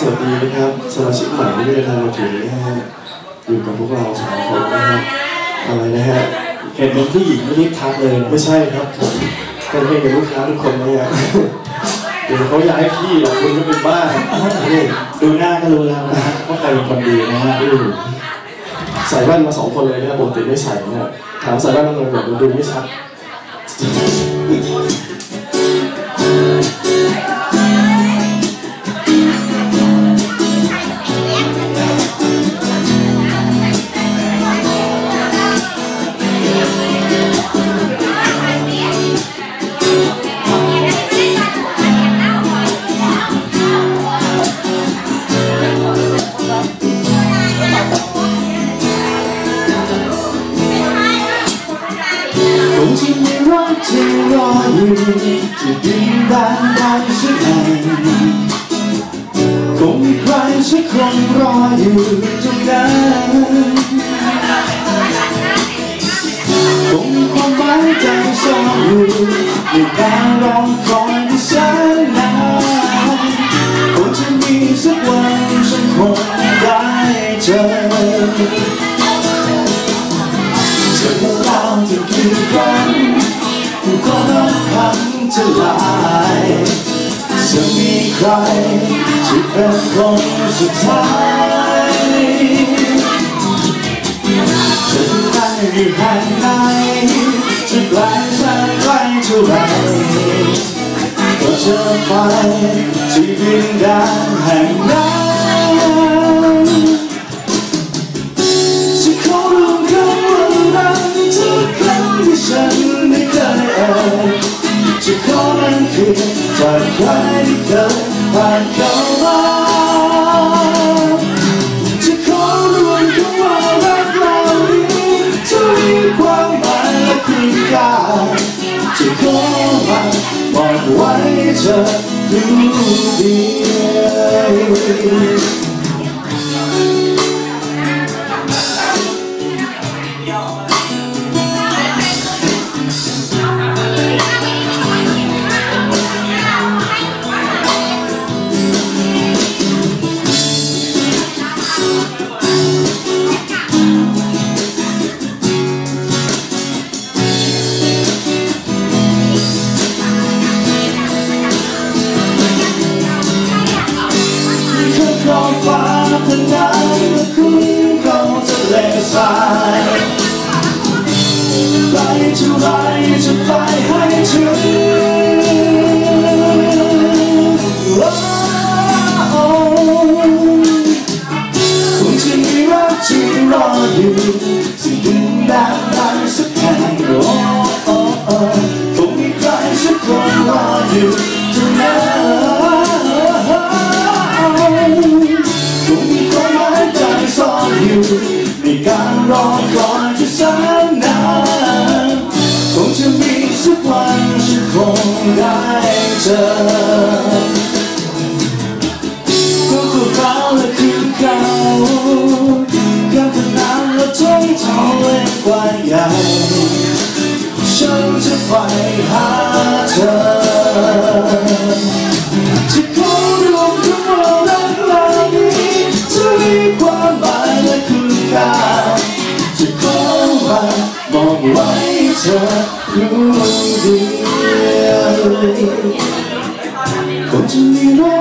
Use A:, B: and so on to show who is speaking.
A: สวัสดีนะครับสมาชิกใหม่ที่ได้เดินทางมาถึงนะฮะอยู่กับพวกเราสองคนนะฮะอะไรนะฮะ
B: เห็นเป็นผู้หญิงไม่รีบทักเลยนะ
A: ไม่ใช่ครับเป็นเพื่อนกับลูกค้าทุกคนนะฮะเดี๋ยวเขาอยากให้พี่หรอกคุณก็เป็นบ้านี่
B: ดูหน้าก็รู้แล้วนะฮะว่าใครเป็นคนดีนะฮะ
A: อืมใส่แว่นมาสองคนเลยนะครับปกติไม่ใส่นะถามใส่แว่นมาเลยแบบดูไม่ชัด
B: ที่รออยู่ที่ดินแดนใดสักแห่งคงมีใครสักคนรออยู่ตรงนั้นคงมีความหมายใจซ่อนอยู่ในการรอคอยที่แสนนานคงจะมีสักวันฉันคง ลายจะมีใครที่เป็นคนสุดท้ายจะได้อยู่แห่งไหนจะไกลแสนไกลเท่าไรก็จะไปที่ดินแดนแห่งนั้น จะขอมันคือจากใครที่เคยผ่านเข้ามาจะขอรวมคำว่ารักเรานี้จะมีความหมายและคุณค่าจะขอมาบอกไว้เธอผู้เดี อบฟ้าพนังและคุณเขาทะเลทรายไปเท่าไรจะไปให้ถึงคงจะมีรักที่รออยู่ที่ดินแดนใดสักแห่งโอ้คงมีใครสักคนรออยู่ ในการรอคอยที่แสนนานคงจะมีสักวันฉันคงได้เจอก็คือฟ้าและคือเขาข้ามถนนและทุ่งทองเล็กกว้างใหญ่ฉันจะไปหาเธอ มาบอกไว้เธอผู้เดียวคงจะมีรั